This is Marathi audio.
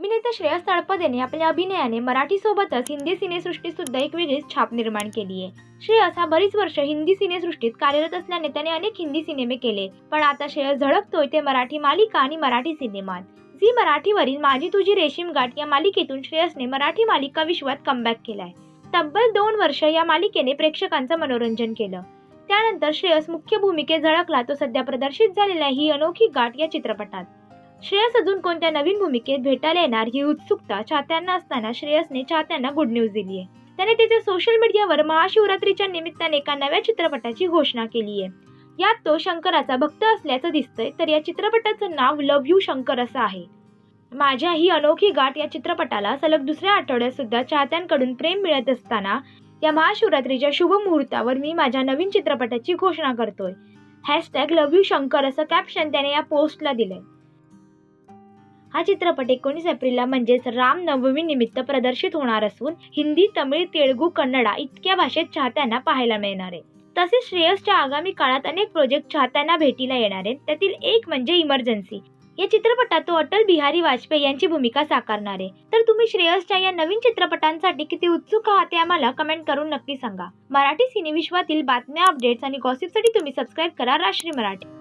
अभिनेता श्रेयस तळपदेने आपल्या अभिनयाने मराठीसोबतच हिंदी सिनेसृष्टीत सुद्धा एक वेगळीच छाप निर्माण केली आहे. श्रेयस हा बरीच वर्ष हिंदी सिनेसृष्टीत कार्यरत असल्याने त्याने अनेक हिंदी सिनेमे केले पण आता श्रेयस झळकतोय ते मराठी मालिका आणि मराठी सिनेमात. झी मराठीवरील माझी तुझी रेशीम गाठ या मालिकेतून श्रेयसने मराठी मालिका विश्वात कमबॅक केलाय. तब्बल दोन वर्ष या मालिकेने प्रेक्षकांचं मनोरंजन केलं. त्यानंतर श्रेयस मुख्य भूमिकेत झळकला तो सध्या प्रदर्शित झालेल्या ही अनोखी गाठ या चित्रपटात. श्रेयस अजून कोणत्या नवीन भूमिकेत भेटायला येणार ही उत्सुकता चाहत्यांना असताना श्रेयसने चाहत्यांना गुड न्यूज दिली आहे. त्याने तिच्या सोशल मीडियावर महाशिवरात्रीच्या निमित्ताने एका नव्या चित्रपटाची घोषणा केली आहे. यात तो शंकराचा भक्त असल्याचं दिसतंय तर या चित्रपटाचं नाव लव्ह यू शंकर असं आहे. माझ्या ही अनोखी गाठ या चित्रपटाला सलग दुसऱ्या आठवड्यात सुद्धा चाहत्यांकडून प्रेम मिळत असताना या महाशिवरात्रीच्या शुभ मुहूर्तावर मी माझ्या नवीन चित्रपटाची घोषणा करतोय. हॅशटॅग लव यू शंकर असं कॅप्शन त्याने या पोस्टला दिलंय. हा चित्रपट एकोणीस एप्रिलला म्हणजेच राम निमित्त प्रदर्शित होणार असून हिंदी तमिळ तेलुगू कन्नडा इतक्या भाषेत चाहत्यांना पाहायला मिळणार आहे. तसेच श्रेयसच्या आगामी काळात अनेक प्रोजेक्ट चाहत्यांना भेटीला येणार आहेत. त्यातील एक म्हणजे इमर्जन्सी या चित्रपटात तो अटल बिहारी वाजपेयी यांची भूमिका साकारणार आहे. तर तुम्ही श्रेयसच्या या नवीन चित्रपटांसाठी किती उत्सुक आहात ते आम्हाला कमेंट करून नक्की सांगा. मराठी सिनेविश्वातील बातम्या अपडेट्स आणि गॉसिपसाठी तुम्ही सबस्क्राईब करा राष्ट्रीय मराठी.